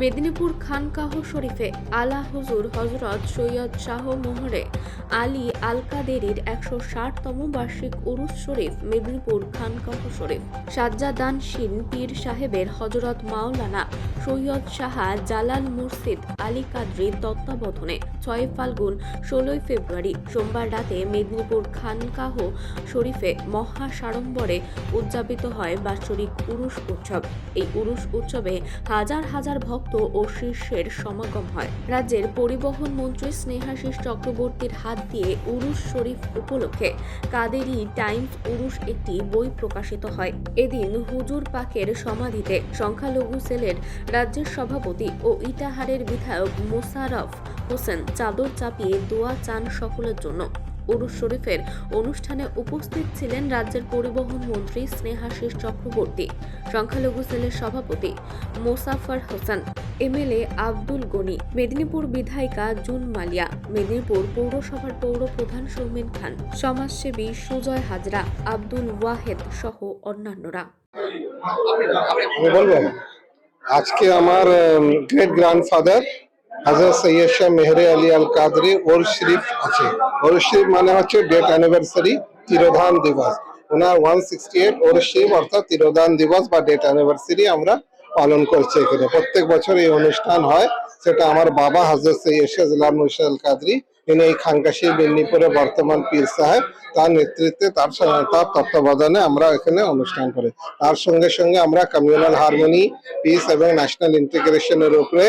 মেদিনীপুর খানকাহ শরীফে আলা হুজুর হজরত সৈয়দ শাহ মোহরে আলী আল কাদেরির একশো ষাটতম বার্ষিক উরুস শরীফ মেদিনীপুর খানকাহ শরীফ। সাজ্জাদান সাজ্জাদানশীন পীর সাহেবের হজরত মাওলানা সৈয়দ শাহ জালাল মুর্শিদ আলী কাদরির তত্ত্বাবধানে ছয় ফাল্গুন ষোলোই ফেব্রুয়ারি সোমবার রাতে মেদিনীপুর খানকাহ শরীফে মহা সাড়ম্বরে উদযাপিত হয় বাৎসরিক উরুস উৎসব। এই উরুস উৎসবে হাজার হাজার ভক্ত ও শীর্ষের সমাগম হয়। রাজ্যের পরিবহন মন্ত্রী স্নেহাশিস চক্রবর্তীর হাত দিয়ে উরুস শরীফ উপলক্ষে কাদেরি টাইমস উরুস একটি বই প্রকাশিত হয়। এদিন হুজুর পাকের সমাধিতে সংখ্যালঘু সেলের রাজ্যের সভাপতি ও ইটাহারের বিধায়ক মোশারফ হোসেন চাদর চাপিয়ে দোয়া চান সকলের জন্য। উরুস শরীফের অনুষ্ঠানে উপস্থিত ছিলেন রাজ্যের পরিবহন মন্ত্রী স্নেহাশিস চক্রবর্তী, সংখ্যালঘু সেলের সভাপতি মোসাফার হোসেন, এমএলএ আব্দুল গনি, মেদিনীপুর বিধায়িকা জুন মালিয়া, মেদিনীপুর পৌরসভার পৌর প্রধান সৌমেন খান, সমাজসেবী সুজয় হাজরা, আব্দুল ওয়াহেদ সহ অন্যান্যরা। আজকে আমার গ্রেট গ্র্যান্ডফাদার হাজার সৈয়দ শাহ মেহরে আলী আল কাদরি ওর শরীফ আছে। ওর শরীফ মানে হচ্ছে ডেট অ্যানিভার্সারি, তিরোধান দিবস। ওনার ওয়ান সিক্সটি এইট ওর শরীফ অর্থাৎ তিরোধান দিবস বা ডেট অ্যানিভার্সারি আমরা পালন করছি এখানে। প্রত্যেক বছর এই অনুষ্ঠান হয়। সেটা আমার বাবা হাজরত সৈয়দ শাহ জিলাম আল কাদরি তিনি এই খানকাশি মেদিনীপুরে বর্তমান পীর সাহেব। তার নেতৃত্বে তার তার তত্ত্বাবধানে আমরা এখানে অনুষ্ঠান করি। তার সঙ্গে সঙ্গে আমরা কমিউনাল হারমোনি, পিস এবং ন্যাশনাল ইন্টিগ্রেশনের উপরে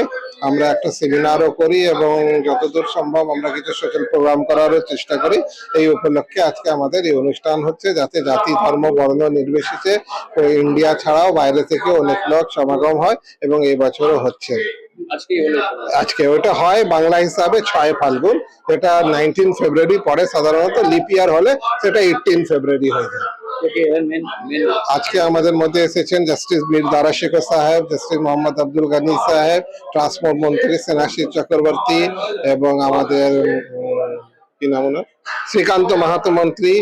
আমরা একটা সেমিনারও করি এবং যতদূর সম্ভব আমরা কিছু সোশ্যাল প্রোগ্রাম করারও চেষ্টা করি। এই উপলক্ষে আজকে আমাদের এই অনুষ্ঠান হচ্ছে যাতে জাতি, ধর্ম, বর্ণ নির্বিশেষে ইন্ডিয়া ছাড়াও বাইরে থেকে অনেক লোক সমাগম হয় এবং এই বছরও হচ্ছে। আজকে ওটা হয় বাংলা হিসাবে ছয় ফাল্গুন। যেটা নাইনটিন ফেব্রুয়ারি পরে সাধারণত লিপ ইয়ার হলে সেটা এইটিন ফেব্রুয়ারি হয়ে যায়। আজকে আমাদের মধ্যে এসেছেন জাস্টিস বীর দারা শেখর সাহেব জাস্টিস মোহাম্মদ আব্দুল গানি সাহেব ট্রান্সপোর্ট মন্ত্রী সেনাশির চক্রবর্তী এবং আমাদের কি নাম ওনার? শ্রীকান্ত মাহাতো মন্ত্রী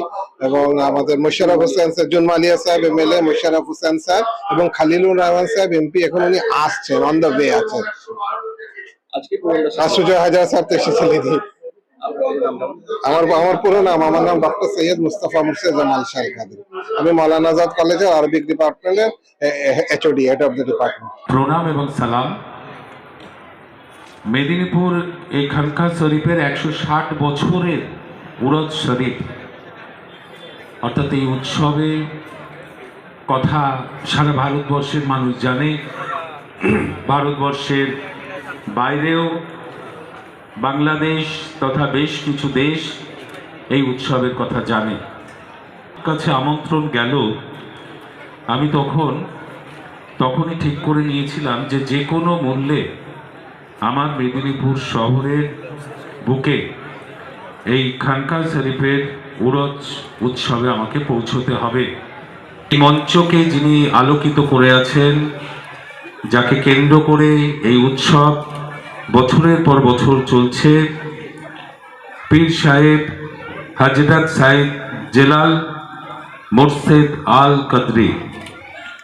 এবং আমাদের মোশারফ হোসেন সজ্জন মালিয়া সাহেব এমএলএ মোশারফ হোসেন সাহেব এবং খালিলুর রহমান সাহেব এমপি। এখন উনি আসছেন অন দ্য ওয়ে আছেন। আর সুজয় হাজার সাহেব তো এসেছিলেন আমার আমার পুরো নাম আমার নাম ডক্টর সৈয়দ মুস্তাফা মুর্শিদ জামাল শাহ কাদের আমি মৌলানা আজাদ কলেজের আরবিক ডিপার্টমেন্টের HOD head of the department প্রণাম এবং সালাম। মেদিনীপুর এই খানকা শরীফের একশো ষাট বছরের উরদ শরীফ। অর্থাৎ এই উৎসবে কথা সারা ভারতবর্ষের মানুষ জানে। ভারতবর্ষের বাইরেও বাংলাদেশ তথা বেশ কিছু দেশ এই উৎসবের কথা জানে। কাছে আমন্ত্রণ গেল, আমি তখন, তখনই ঠিক করে নিয়েছিলাম যে যে কোনো মূল্যে আমার মেদিনীপুর শহরের বুকে এই খানকা শরীফের উরজ উৎসবে আমাকে পৌঁছতে হবে। এই মঞ্চকে যিনি আলোকিত করে আছেন, যাকে কেন্দ্র করে এই উৎসব বছরের পর বছর চলছে, পীর সাহেব হাজরত সাহেব জেলাল মোর্শেদ আল কাদরি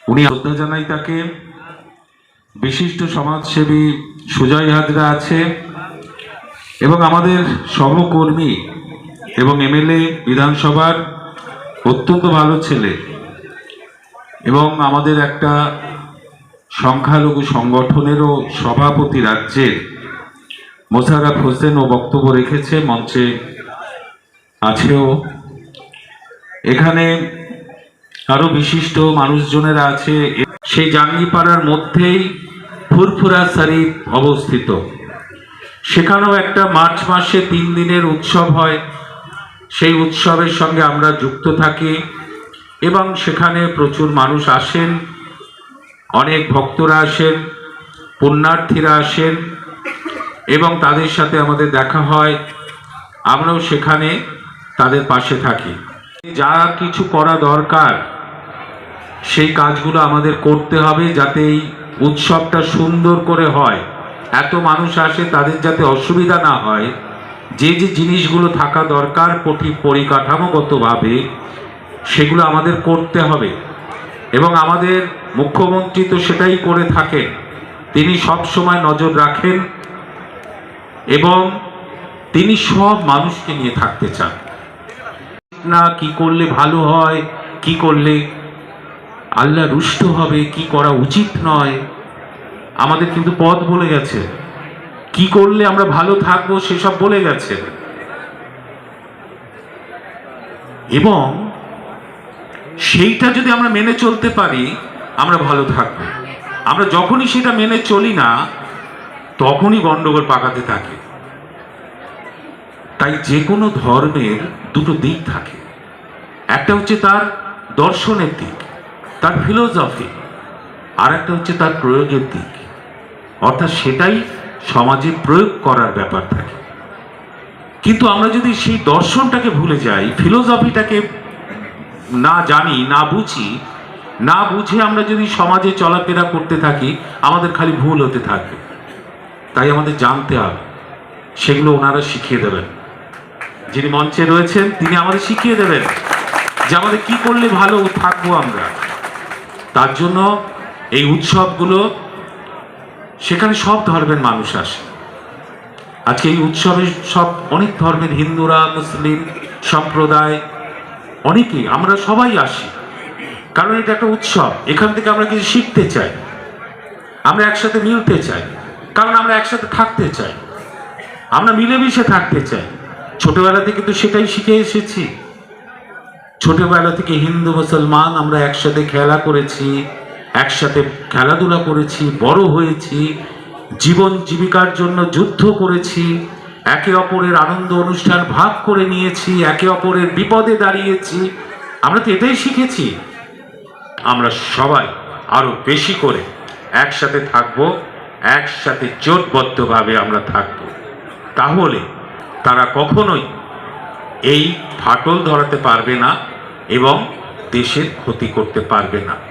উনি শ্রদ্ধা জানাই তাকে। বিশিষ্ট সমাজসেবী সুজয় হাজরা আছে এবং আমাদের সহকর্মী এবং এমএলএ বিধানসভার অত্যন্ত ভালো ছেলে এবং আমাদের একটা সংখ্যালঘু সংগঠনেরও সভাপতি রাজ্যের মোশাররফ হোসেন ও বক্তব্য রেখেছে মঞ্চে আছেও। এখানে আরও বিশিষ্ট মানুষজনেরা আছে। সেই জাঙ্গিপাড়ার মধ্যেই ফুরফুরা শরীফ অবস্থিত। সেখানেও একটা মার্চ মাসে তিন দিনের উৎসব হয়। সেই উৎসবের সঙ্গে আমরা যুক্ত থাকি এবং সেখানে প্রচুর মানুষ আসেন, অনেক ভক্তরা আসেন, পুণ্যার্থীরা আসেন এবং তাদের সাথে আমাদের দেখা হয়। আমরাও সেখানে তাদের পাশে থাকি। যা কিছু করা দরকার, সেই কাজগুলো আমাদের করতে হবে যাতে এই উৎসবটা সুন্দর করে হয়। এত মানুষ আসে, তাদের যাতে অসুবিধা না হয়। যে যে জিনিসগুলো থাকা দরকার কঠি পরিকাঠামোগতভাবে, সেগুলো আমাদের করতে হবে। এবং আমাদের মুখ্যমন্ত্রী তো সেটাই করে থাকেন। তিনি সব সময় নজর রাখেন এবং তিনি সব মানুষকে নিয়ে থাকতে চান। না, কি করলে ভালো হয়, কি করলে আল্লাহ রুষ্ট হবে, কি করা উচিত নয়। আমাদের কিন্তু পথ বলে গেছে। কি করলে আমরা ভালো থাকব সেসব বলে গেছে। এবং সেইটা যদি আমরা মেনে চলতে পারি, আমরা ভালো থাকব। আমরা যখনই সেটা মেনে চলি না, তখনই গন্ডগোল পাকাতে থাকে। তাই যে কোনো ধর্মের দুটো দিক থাকে। একটা হচ্ছে তার দর্শনের দিক। তার ফিলোসফি আর একটা হচ্ছে তার প্রয়োগের দিক। অর্থাৎ সেটাই সমাজে প্রয়োগ করার ব্যাপার থাকে। কিন্তু আমরা যদি সেই দর্শনটাকে ভুলে যাই ফিলোসফিটাকে না জানি, না বুঝি, না বুঝে আমরা যদি সমাজে চলাফেরা করতে থাকি, আমাদের খালি ভুল হতে থাকবে তাই আমাদের জানতে হবে, সেগুলো ওনারা শিখিয়ে দেবেন। যিনি মঞ্চে রয়েছেন, তিনি আমাদের শিখিয়ে দেবেন যে আমাদের কি করলে ভালো থাকব আমরা। তার জন্য এই উৎসবগুলো, সেখানে সব ধর্মের মানুষ আসে। আজকে এই উৎসবে সব অনেক ধর্মের হিন্দুরা, মুসলিম সম্প্রদায়, অনেকেই, আমরা সবাই আসি। কারণ এটা একটা উৎসব, এখান থেকে আমরা কিছু শিখতে চাই। আমরা একসাথে মিলতে চাই। কারণ আমরা একসাথে থাকতে চাই। আমরা মিলেমিশে থাকতে চাই। ছোটবেলা থেকে তো সেটাই শিখে এসেছি। ছোটবেলা থেকে হিন্দু, মুসলমান আমরা একসাথে খেলা করেছি, একসাথে খেলাধুলা করেছি, বড় হয়েছি, জীবন জীবিকার জন্য যুদ্ধ করেছি, একে অপরের আনন্দ অনুষ্ঠান ভাগ করে নিয়েছি, একে অপরের বিপদে দাঁড়িয়েছি। আমরা তো এটাই শিখেছি। আমরা সবাই আরও বেশি করে একসাথে থাকব, একসাথে জোটবদ্ধভাবে আমরা থাকব। তাহলে তারা কখনোই এই ফাটল ধরাতে পারবে না। এবং দেশের ক্ষতি করতে পারবে না।